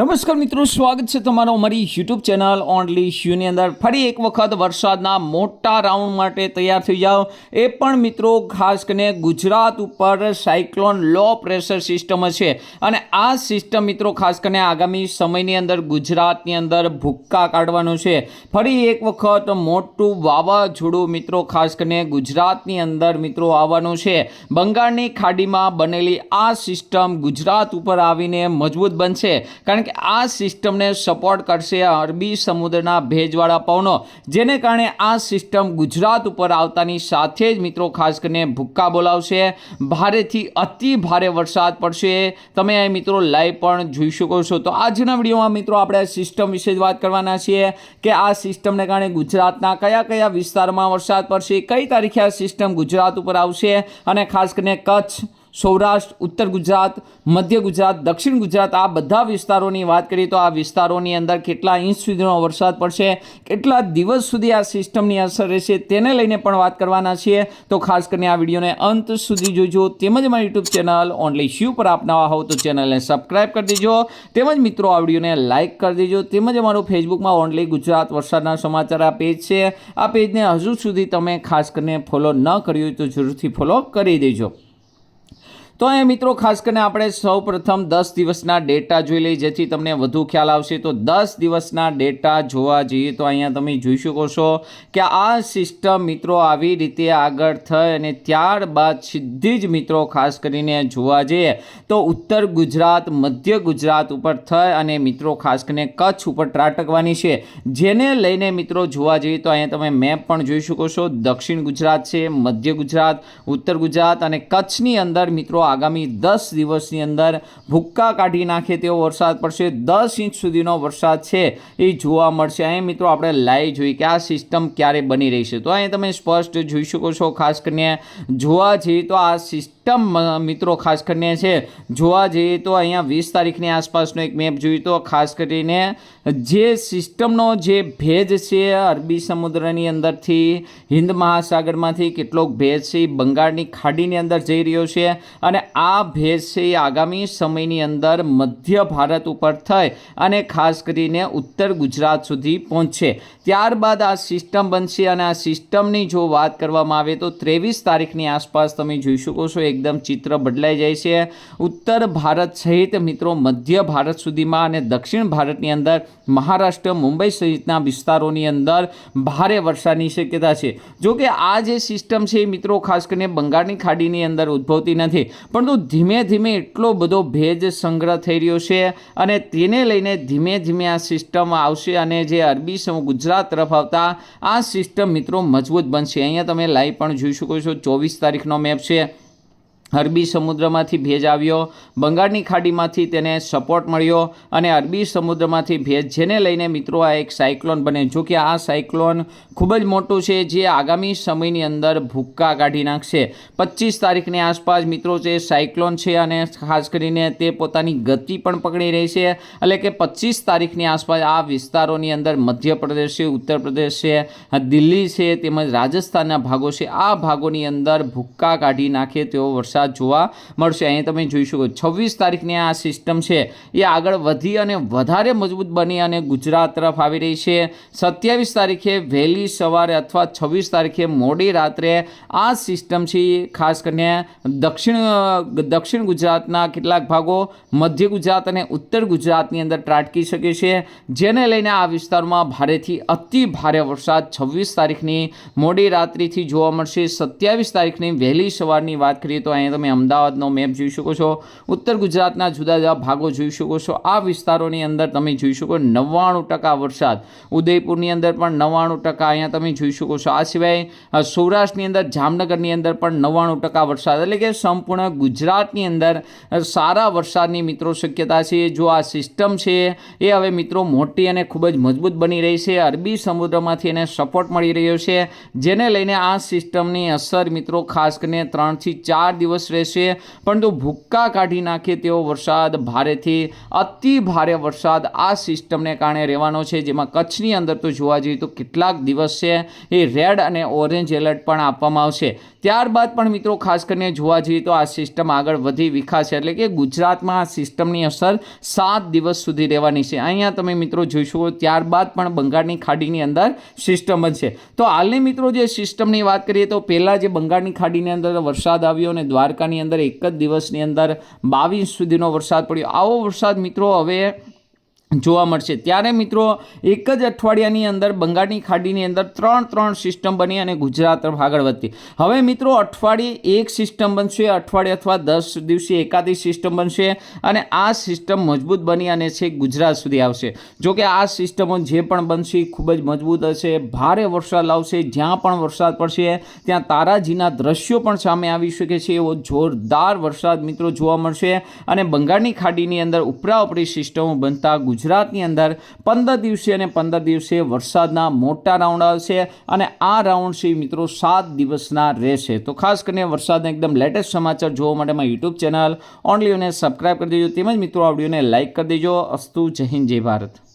નમસ્કાર મિત્રો, સ્વાગત છે તમારો અમારી યુટ્યુબ ચેનલ ઓનલી શ્યુની અંદર. ફરી એક વખત વરસાદના મોટા રાઉન્ડ માટે તૈયાર થઈ જાઓ. એ પણ મિત્રો, ખાસ કરીને ગુજરાત ઉપર સાયક્લોન લો પ્રેશર સિસ્ટમ છે અને આ સિસ્ટમ મિત્રો, ખાસ કરીને આગામી સમયની અંદર ગુજરાતની અંદર ભૂક્કા કાઢવાનું છે. ફરી એક વખત મોટું વાવાઝોડું મિત્રો, ખાસ કરીને ગુજરાતની અંદર મિત્રો આવવાનું છે. બંગાળની ખાડીમાં બનેલી આ સિસ્ટમ ગુજરાત ઉપર આવીને મજબૂત બનશે. કારણ કે આ સિસ્ટમને સપોર્ટ કરશે અરબી સમુદ્રના ભેજવાળા પવનો, જેને કારણે આ સિસ્ટમ ગુજરાત ઉપર આવતાની સાથે જ મિત્રો ખાસ કરીને ભૂક્કા બોલાવશે. ભારેથી અતિ ભારે વરસાદ પડશે. તમે મિત્રો લાઈવ પણ જોઈ શકો છો. તો આજના વિડીયોમાં મિત્રો આપણે સિસ્ટમ વિશે જ વાત કરવાના છીએ કે આ સિસ્ટમને કારણે ગુજરાતના કયા કયા વિસ્તારમાં વરસાદ પડશે, કઈ તારીખે આ સિસ્ટમ ગુજરાત ઉપર આવશે અને ખાસ કરીને કચ્છ સૌરાષ્ટ્ર, ઉત્તર ગુજરાત, મધ્ય ગુજરાત, દક્ષિણ ગુજરાત આ બધા વિસ્તારોની વાત કરીએ તો આ વિસ્તારોની અંદર કેટલા ઇંચ સુધીનો વરસાદ પડશે, કેટલા દિવસ સુધી આ સિસ્ટમની અસર રહેશે તેને લઈને પણ વાત કરવાના છીએ. તો ખાસ કરીને આ વિડીયોને અંત સુધી જોજો. તેમજ મારી યુટ્યુબ ચેનલ ઓનલી શ્યુ પર આપ હોવ તો ચેનલને સબસ્ક્રાઈબ કરી દેજો. તેમજ મિત્રો, આ વિડીયોને લાઇક કરી દેજો. તેમજ અમારું ફેસબુકમાં ઓનલી ગુજરાત વરસાદના સમાચાર આ પેજ છે. આ પેજને હજુ સુધી તમે ખાસ કરીને ફોલો ન કર્યું હોય તો જરૂરથી ફોલો કરી દેજો. તો અહીંયા મિત્રો, ખાસ કરીને આપણે સૌ પ્રથમ દસ દિવસના ડેટા જોઈ લઈએ, જેથી તમને વધુ ખ્યાલ આવશે. તો દસ દિવસના ડેટા જોવા જઈએ, તો અહીંયા તમે જોઈ શકો છો કે આ સિસ્ટમ મિત્રો આવી રીતે આગળ થઈ અને ત્યારબાદ સીધી જ મિત્રો ખાસ કરીને જોવા જઈએ, તો ઉત્તર ગુજરાત, મધ્ય ગુજરાત ઉપર થઈ અને મિત્રો ખાસ કરીને કચ્છ ઉપર ત્રાટકવાની છે. જેને લઈને મિત્રો જોવા જઈએ, તો અહીંયા તમે મેપ પણ જોઈ શકો છો. દક્ષિણ ગુજરાત છે, મધ્ય ગુજરાત, ઉત્તર ગુજરાત અને કચ્છની અંદર મિત્રો આગામી દસ દિવસની અંદર ભૂક્કા કાઢી નાખે તેવો વરસાદ પડશે. દસ ઇંચ સુધીનો વરસાદ છે એ જોવા મળશે. અહીં મિત્રો આપણે લાઈવ જોઈ કે આ સિસ્ટમ ક્યારે બની રહી છે. તો અહીં તમે સ્પષ્ટ જોઈ શકો છો, ખાસ કરીને જોવા જઈએ તો આ સિસ્ટમ મિત્રો, ખાસ કરીને છે. જોવા જઈએ તો અહીંયા વીસ તારીખની આસપાસનો એક મેપ જોઈએ તો ખાસ કરીને જે સિસ્ટમનો જે ભેજ છે અરબી સમુદ્રની અંદરથી, હિન્દ મહાસાગરમાંથી કેટલોક ભેજ છે બંગાળની ખાડીની અંદર જઈ રહ્યો છે અને આ ભેજ છે એ આગામી સમયની અંદર મધ્ય ભારત ઉપર થઈ અને ખાસ કરીને ઉત્તર ગુજરાત સુધી પહોંચશે ત્યારબાદ આ સિસ્ટમ બનશે અને આ સિસ્ટમની જો વાત કરવામાં આવે તો ત્રેવીસ તારીખની આસપાસ તમે જોઈ શકો છો એકદમ ચિત્ર બદલાઈ જાય છે. ઉત્તર ભારત સહિત મિત્રો મધ્ય ભારત સુધીમાં અને દક્ષિણ ભારતની અંદર મહારાષ્ટ્ર, મુંબઈ સહિતના વિસ્તારોની અંદર ભારે વરસાદની શક્યતા છે. જો કે આ જે સિસ્ટમ છે મિત્રો ખાસ કરીને બંગાળની ખાડીની અંદર ઉદ્ભવતી નથી. પરંતુ ધીમે ધીમે એટલો બધો ભેજ સંગ્રહ થઈ રહ્યો છે અને તેને લઈને ધીમે ધીમે આ સિસ્ટમ આવશે અને જે અરબી સમૂહ ગુજરાત તરફ આવતા આ સિસ્ટમ મિત્રો મજબૂત બનશે. અહીંયા તમે લાઈવ પણ જોઈ શકો છો. ચોવીસ તારીખનો મેપ છે. અરબી સમુદ્રમાંથી ભેજ આવ્યો. બંગાળની ખાડીમાંથી તેને સપોર્ટ મળ્યો અને અરબી સમુદ્રમાંથી ભેજ જેને લઈને મિત્રો આ એક સાયક્લોન બને. જો કે આ સાયક્લોન ખૂબ જ મોટું છે જે આગામી સમયની અંદર ભૂક્કા કાઢી નાખશે. પચીસ તારીખની આસપાસ મિત્રો જે સાયક્લોન છે અને ખાસ કરીને તે પોતાની ગતિ પણ પકડી રહી છે. એટલે કે પચીસ તારીખની આસપાસ આ વિસ્તારોની અંદર મધ્યપ્રદેશ છે, ઉત્તર પ્રદેશ છે, દિલ્હી છે તેમજ રાજસ્થાનના ભાગો છે. આ ભાગોની અંદર ભૂક્કા કાઢી નાખે તેવો વરસાદ વરસાદ જોવા મળશે. અહીં તમે જોઈ શકો છવ્વીસ તારીખની આ સિસ્ટમ છે, એ આગળ વધી અને વધારે મજબૂત બની અને ગુજરાત તરફ આવી રહી છે. સત્યાવીસ તારીખે વહેલી સવારે અથવા છવ્વીસ તારીખે મોડી રાત્રે આ સિસ્ટમ છે ખાસ કરીને દક્ષિણ દક્ષિણ ગુજરાતના કેટલાક ભાગો, મધ્ય ગુજરાત અને ઉત્તર ગુજરાતની અંદર ત્રાટકી શકે છે. જેને લઈને આ વિસ્તારમાં ભારેથી અતિ ભારે વરસાદ છવ્વીસ તારીખની મોડી રાત્રિથી જોવા મળશે. સત્યાવીસ તારીખની વહેલી સવારની વાત કરીએ તો અહીંયા તમે અમદાવાદનો મેપ જોઈ શકો છો, ઉત્તર ગુજરાતના જુદા જુદા ભાગો જોઈ શકો છો. આ વિસ્તારોની અંદર તમે જોઈ શકો નવ્વાણું ટકા વરસાદ. ઉદયપુરની અંદર પણ નવ્વાણું ટકા અહીંયા તમે જોઈ શકો છો. આ સિવાય સૌરાષ્ટ્રની અંદર, જામનગરની અંદર પણ નવ્વાણું ટકા વરસાદ. એટલે કે સંપૂર્ણ ગુજરાતની અંદર સારા વરસાદની મિત્રો શક્યતા છે. જો આ સિસ્ટમ છે, એ હવે મિત્રો મોટી અને ખૂબ જ મજબૂત બની રહી છે. અરબી સમુદ્રમાંથી એને સપોર્ટ મળી રહ્યો છે, જેને લઈને આ સિસ્ટમની અસર મિત્રો ખાસ કરીને ત્રણથી ચાર દિવસ દિવસ રહેશે, પરંતુ ભૂક્કા કાઢી નાખે તેવો વરસાદ ભારેથી અતિ ભારે વરસાદ આ સિસ્ટમને કારણે રહેવાનો છે. જેમાં કચ્છની અંદર તો જોવા જઈએ તો કેટલાક દિવસ છે એ રેડ અને ઓરેન્જ એલર્ટ પણ આપવામાં આવશે. ત્યારબાદ પણ મિત્રો ખાસ કરીને જોવા જઈએ તો આ સિસ્ટમ આગળ વધી વિખાશે એટલે કે ગુજરાતમાં આ સિસ્ટમની અસર સાત દિવસ સુધી રહેવાની છે. અહીંયા તમે મિત્રો જોઈશો ત્યારબાદ પણ બંગાળની ખાડીની અંદર સિસ્ટમ બનશે તો હાલની મિત્રો જે સિસ્ટમની વાત કરીએ તો પહેલાં જે બંગાળની ખાડીની અંદર વરસાદ આવ્યો અને દ્વારકાની અંદર એક જ દિવસની અંદર બાવીસ સુધીનો વરસાદ પડ્યો. આવો વરસાદ મિત્રો હવે જોવા મળશે. ત્યારે મિત્રો, એક જ અઠવાડિયાની અંદર, બંગાળની ખાડીની અંદર ત્રણ ત્રણ સિસ્ટમ બની અને ગુજરાત તરફ આગળ વધતી. હવે મિત્રો, અઠવાડિયે એક સિસ્ટમ બનશે, અઠવાડિયે અથવા દસ દિવસે એકાદી સિસ્ટમ બનશે અને આ સિસ્ટમ મજબૂત બની અને છે ગુજરાત સુધી આવશે. જો કે આ સિસ્ટમો જે પણ બનશે ખૂબ જ મજબૂત હશે. ભારે વરસાદ લાવશે, જ્યાં પણ વરસાદ પડશે, ત્યાં તારાજીના દ્રશ્યો પણ સામે આવી શકે છે. એવો જોરદાર વરસાદ મિત્રો જોવા મળશે અને બંગાળની ખાડીની અંદર ઉપરા ઉપરી સિસ્ટમો બનતા ગુજરાતની અંદર પંદર દિવસે અને પંદર દિવસે વરસાદના મોટા રાઉન્ડ આવશે અને આ રાઉન્ડ છે મિત્રો સાત દિવસના રહેશે. તો ખાસ કરીને વરસાદના એકદમ લેટેસ્ટ સમાચાર જોવા માટે મારી યુટ્યુબ ચેનલ ઓનલી અને સબસ્ક્રાઈબ કરી દેજો. તેમજ મિત્રો આ લાઇક કરી દેજો. અસ્તુ, જય હિન્દ, જય ભારત.